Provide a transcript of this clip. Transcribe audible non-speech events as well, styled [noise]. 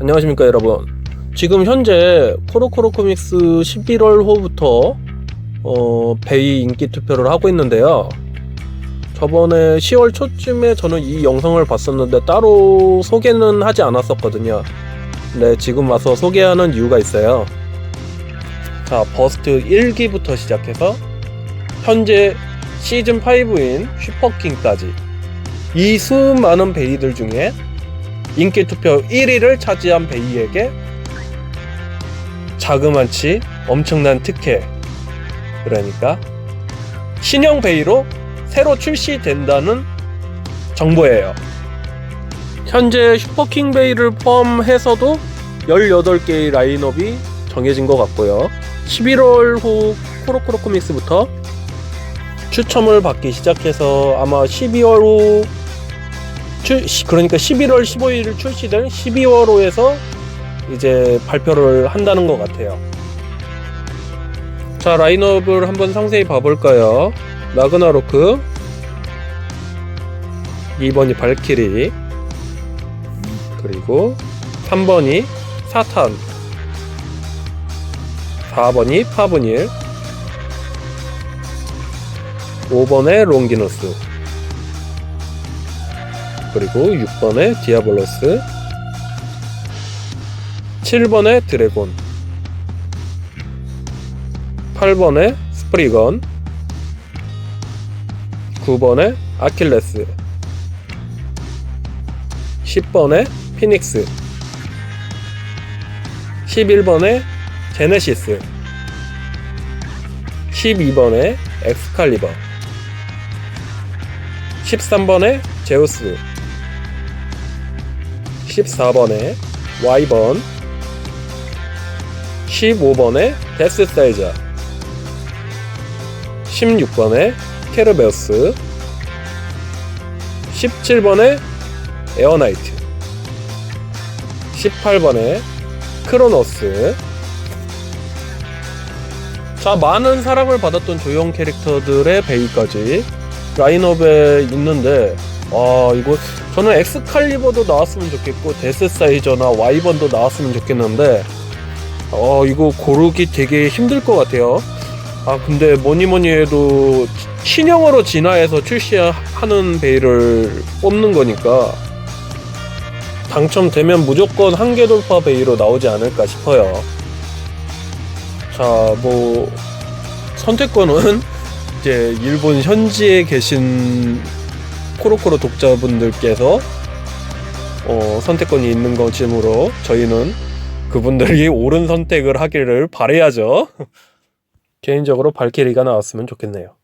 안녕하십니까 여러분. 지금 현재 코로코로 코믹스 11월 호부터 어, 베이 인기 투표를 하고 있는데요. 저번에 10월 초쯤에 저는 이 영상을 봤었는데 따로 소개는 하지 않았었거든요. 근데 지금 와서 소개하는 이유가 있어요. 자 버스트 1기부터 시작해서 현재 시즌 5인 슈퍼킹까지 이 수많은 베이들 중에 인기 투표 1위를 차지한 베이에게 자그만치 엄청난 특혜 그러니까 신형 베이로 새로 출시된다는 정보예요. 현재 슈퍼킹 베이를 포함해서도 18개의 라인업이 정해진 것 같고요. 11월 후 코로코로 코믹스부터 추첨을 받기 시작해서 아마 12월 후 그러니까 11월 15일 출시될 12월호에서 이제 발표를 한다는 것 같아요. 자, 라인업을 한번 상세히 봐볼까요? 라그나로크, 2번이 발키리, 그리고 3번이 사탄, 4번이 파브닐, 5번에 롱기누스, 그리고 6번에 디아블로스 7번에 드래곤 8번에 스프리건 9번에 아킬레스 10번에 피닉스 11번에 제네시스 12번에 엑스칼리버 13번에 제우스 14번에 Y번 15번에 데스 사이자 16번에 케르베우스 17번에 에어나이트 18번에 크로노스 자 많은 사랑을 받았던 조형 캐릭터들의 베이까지 라인업에 있는데 아 이거 저는 엑스칼리버도 나왔으면 좋겠고 데스사이저나 와이번도 나왔으면 좋겠는데 어 이거 고르기 되게 힘들 것 같아요. 아 근데 뭐니 뭐니 해도 신형으로 진화해서 출시하는 베이를 뽑는 거니까 당첨되면 무조건 한계 돌파 베이로 나오지 않을까 싶어요. 자 뭐 선택권은 [laughs] 이제 일본 현지에 계신 코로코로 독자분들께서 어, 선택권이 있는 것이므로 저희는 그분들이 옳은 선택을 하기를 바래야죠. [laughs] 개인적으로 발키리가 나왔으면 좋겠네요.